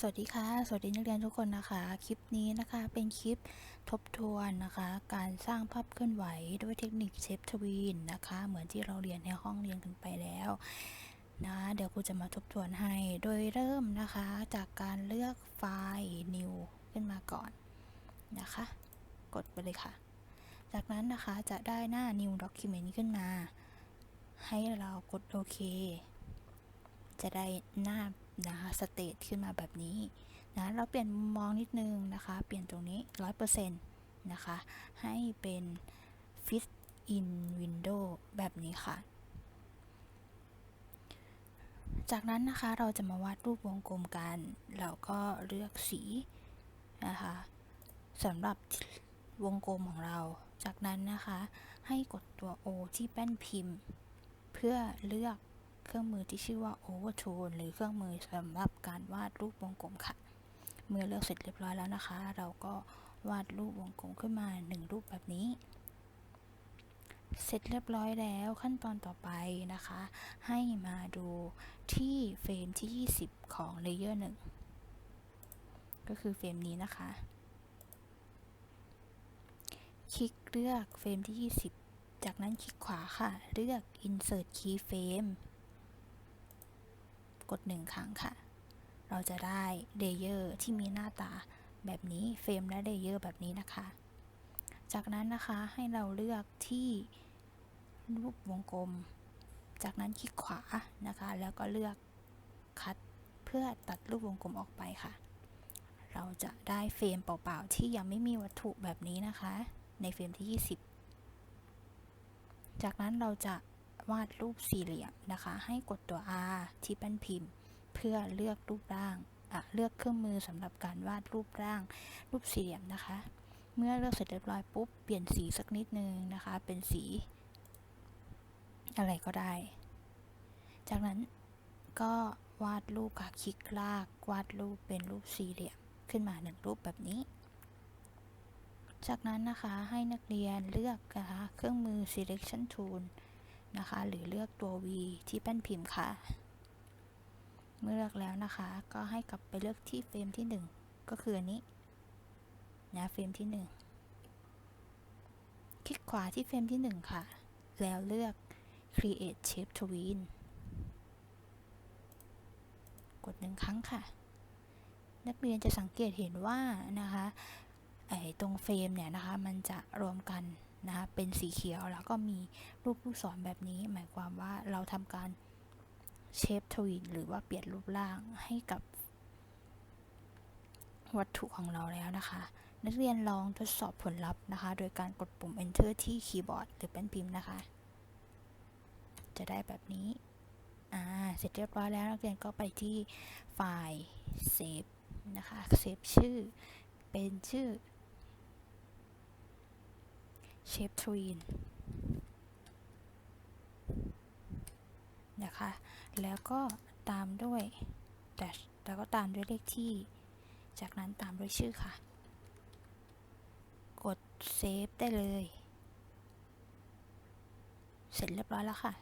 สวัสดีค่ะ สวัสดีนักเรียนทุกคนนะคะ คลิปนี้นะคะเป็นคลิปทบทวนนะคะ การสร้างภาพเคลื่อนไหวด้วยเทคนิคเชฟทวีนนะคะ เหมือนที่เราเรียนในห้องเรียนกันไปแล้วนะเดี๋ยวครูจะมาทบทวนให้โดยเริ่มนะคะจากการเลือกไฟล์ new ขึ้นมาก่อนนะคะ กดไปเลยค่ะ จากนั้นนะคะจะได้หน้า new document ขึ้นมา ให้เรากดโอเค จะได้หน้านะคะสเตทขึ้นมาแบบนี้นะเราเปลี่ยนมุมมองนิดนึงนะคะ เปลี่ยนตรงนี้ 100%นะคะ ให้เป็น fit in window แบบนี้ค่ะ จากนั้นนะคะเราจะมาวาดรูปวงกลมกัน เราก็เลือกสีนะคะสำหรับวงกลมของเรา จากนั้นนะคะ ให้กดตัว O ที่แป้นพิมพ์ เพื่อเลือก เครื่องมือที่ชื่อว่า Overtone หรือเครื่องมือสำหรับการวาดรูปวงกลมค่ะ เมื่อเลือกเสร็จเรียบร้อยแล้วนะคะ เราก็วาดรูปวงกลมขึ้นมาหนึ่งรูปแบบนี้ เสร็จเรียบร้อยแล้วขั้นตอนต่อไปนะคะ ให้มาดูที่เฟรมที่ 20 ของเลเยอร์1ก็คือเฟรมนี้นะคะ คลิกเลือกเฟรมที่ 20 จากนั้นคลิกขวาค่ะ เลือก insert keyframe กดหนึ่งครั้งค่ะ เราจะได้เลเยอร์ที่มีหน้าตาแบบนี้เฟรมและเลเยอร์แบบนี้นะคะ จากนั้นนะคะให้เราเลือกที่รูปวงกลม จากนั้นคลิกขวานะคะ แล้วก็เลือกคัดเพื่อตัดรูปวงกลมออกไปค่ะ เราจะได้เฟรมเปล่าๆ ที่ยังไม่มีวัตถุแบบนี้นะคะ ในเฟรมที่ 20 จากนั้นเราจะ วาดรูปสี่เหลี่ยมนะคะ ให้กดตัว R ที่แป้นพิมพ์ เพื่อเลือกรูปร่างเลือกเครื่องมือสำหรับการวาดรูปร่าง รูปสี่เหลี่ยมนะคะ เมื่อเลือกเสร็จเรียบร้อยปุ๊บเปลี่ยนสีสักนิดนึงนะคะ เป็นสี อะไรก็ได้ จากนั้นก็วาดรูปค่ะคลิกลาก วาดรูปเป็นรูปสี่เหลี่ยมขึ้นมาหนึ่งรูปแบบนี้ จากนั้นนะคะให้นักเรียนเลือกนะคะเครื่องมือ selection tool นะคะ หรือเลือกตัว V ที่แป้นพิมพ์ค่ะ เมื่อเลือกแล้วนะคะ ก็ให้กลับไปเลือกที่เฟรมที่ 1 ก็คืออันนี้นะเฟรมที่ 1 คลิกขวาที่เฟรมที่ 1 ค่ะ แล้วเลือก create shape tween กดหนึ่งครั้งค่ะ นักเรียนจะสังเกตเห็นว่านะคะไอ้ตรงเฟรมเนี่ยนะคะ มันจะรวมกัน นะคะเป็นสีเขียวแล้วก็มีรูปลูกศรแบบนี้ หมายความว่าเราทำการเชฟทวินหรือว่าเปลี่ยนรูปร่างให้กับวัตถุของเราแล้วนะคะ นักเรียนลองทดสอบผลลัพธ์นะคะ โดยการกดปุ่ม enter ที่คีย์บอร์ดหรือแป้นพิมพ์นะคะ จะได้แบบนี้อ่าเสร็จเรียบร้อยแล้วนักเรียนก็ไปที่ไฟล์เซฟนะคะเซฟชื่อเป็นชื่อ เชฟทรีนนะคะ แล้วก็ตามด้วยแต่แล้วก็ตามด้วยเลขที่ จากนั้นตามด้วยชื่อค่ะ กดเซฟได้เลย เสร็จเรียบร้อยแล้วค่ะ